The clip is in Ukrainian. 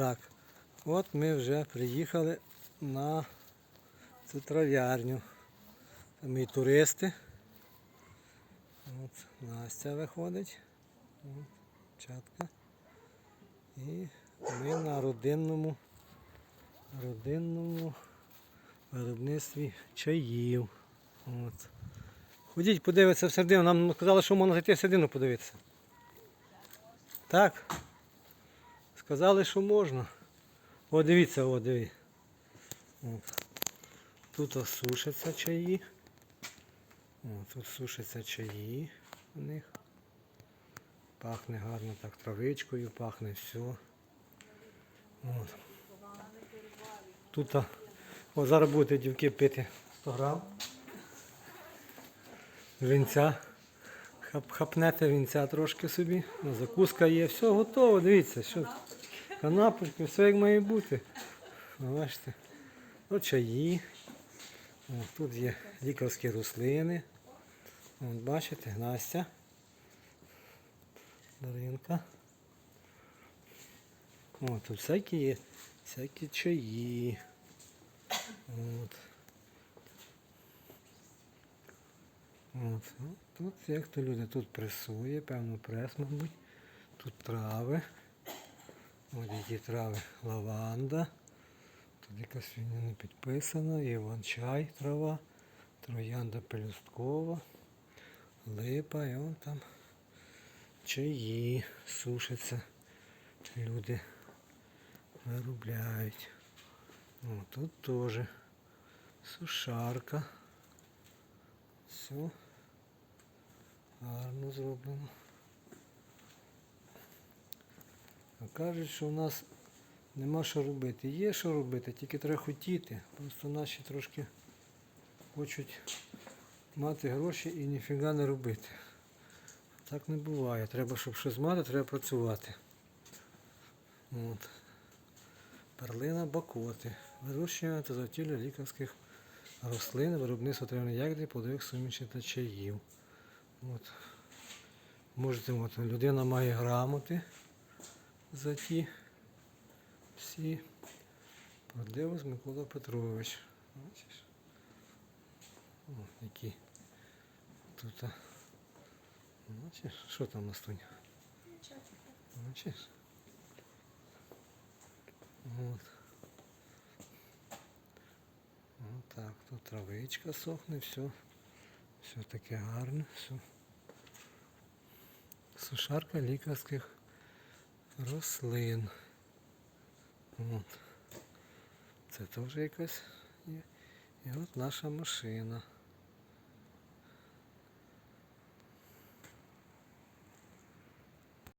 Так, от ми вже приїхали на цю трав'ярню. Там і туристи. От Настя виходить. От, чатка. І ми на родинному, родинному виробництві чаїв. От. Ходіть, подивитися всередину. Нам казали, що можна зайти всередину подивитися. Так. Сказали, що можна. О, дивіться, о, диви. От. Тут сушаться чаї. О, тут сушаться чаї у них. Пахне гарно так травичкою, пахне все. От. Тут, о, зараз будете дівки пити 100 грам. Вінця. Хап, хапнете вінця трошки собі. Ну, закуска є, все готово, дивіться, що. Канапочки, все як має бути. Ну, Бачите. От чаї. О, тут є лікарські рослини. От бачите, Настя. Даринка. О, тут всякі є, всякі чаї. От. От. ну, Тут як то люди, тут пресує, певно прес, мабуть. Тут трави. Ось які трави. Лаванда. Тут якась фігня не підписана. Іван-чай трава. Троянда пелюсткова. Липа і вон там чаї сушаться. Люди виробляють. О, тут теж сушарка. Все гарно зроблено. Кажуть, що у нас нема що робити. Є що робити, тільки треба хотіти. Просто наші трошки хочуть мати гроші і ніфіга не робити. Так не буває. Треба, щоб щось мати, треба працювати. От. Перлина бакоти. Вирощування та заготівля лікарських рослин, виробництво травної ягоди, плодових сумішей та чаїв. От. Можете, от, людина має грамоти за ті всі. Продивись Микола Петрович. Бачиш? О, які тут. Бачиш, що там на стуні? Бачиш? От так, тут травичка сохне, все. Все таке гарне, все. Сушарка лікарських рослин. От. Це теж якась є. І от наша машина.